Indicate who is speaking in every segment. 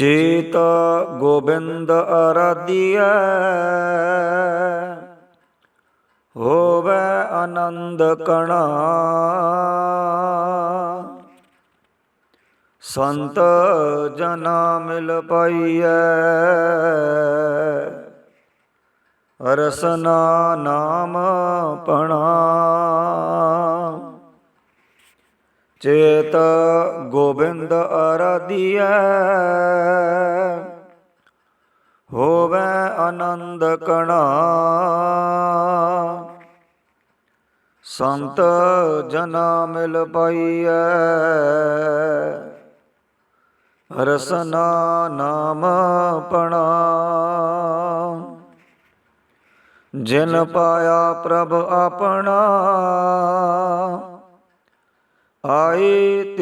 Speaker 1: ਚੇਤ ਗੋਬਿੰਦ ਅਰਾਧਿਐ ਹੋਵੇ ਆਨੰਦ ਕਣਾ। ਸੰਤ ਜਨਾ ਮਿਲ ਪਾਈਐ ਰਸਨਾ ਨਾਮ ਪਣਾ। ਚੇਤ ਗੋਬਿੰਦ ਅਰਾਧਿਐ ਹੋਵੇ ਆਨੰਦ ਕਣਾ। ਸੰਤ ਜਨਾ ਮਿਲ ਪਾਈਐ, ਰਸਨਾ ਨਾਮ ਪਣਾ। ਜਿਨ ਪਾਇਆ ਪ੍ਰਭ ਆਪਣਾ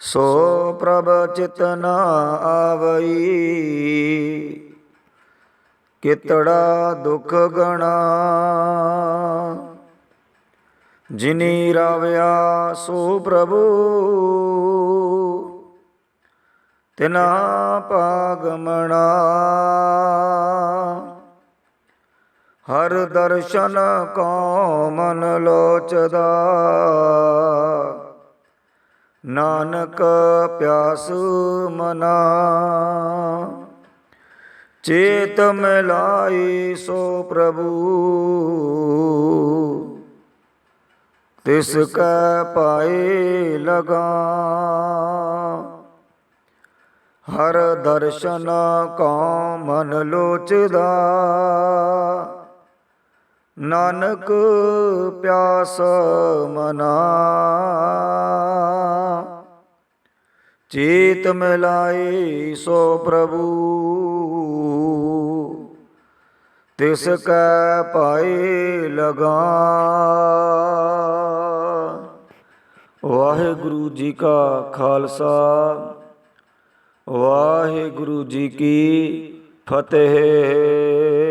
Speaker 1: ਸੋ ਪ੍ਰਭ ਚਿਤਨਾ ਆਵਈ। ਕਿਤੜਾ ਦੁਖ ਗਣਾ। ਜਿਨੀ ਰਾਵਿਆ ਸੋ ਪ੍ਰਭੂ। ਤਿਨਾ ਪਾਗਮਣਾ ਹਰ ਦਰਸ਼ਨ ਕੋ ਮਨ ਲੋਚਦਾ। ਨਾਨਕ ਪਿਆਸ ਮਨਾ। ਚੇਤ ਮਿਲਾਈ ਸੋ ਪ੍ਰਭੂ। ਤਿਸ ਕੈ ਪਾਏ ਲਗਾ। ਹਰ ਦਰਸ਼ਨ ਕੋ ਮਨ ਲੋਚਦਾ। ਨਾਨਕ ਪਿਆਸ ਮਨਾ। ਚੇਤ ਮਿਲਾਈ ਸੋ ਪ੍ਰਭੂ। ਤਿਸ ਕੈ ਪਾਏ ਲਗਾ। ਵਾਹਿਗੁਰੂ ਜੀ ਕਾ ਖਾਲਸਾ। ਵਾਹਿਗੁਰੂ ਜੀ ਕੀ ਫਤਿਹ।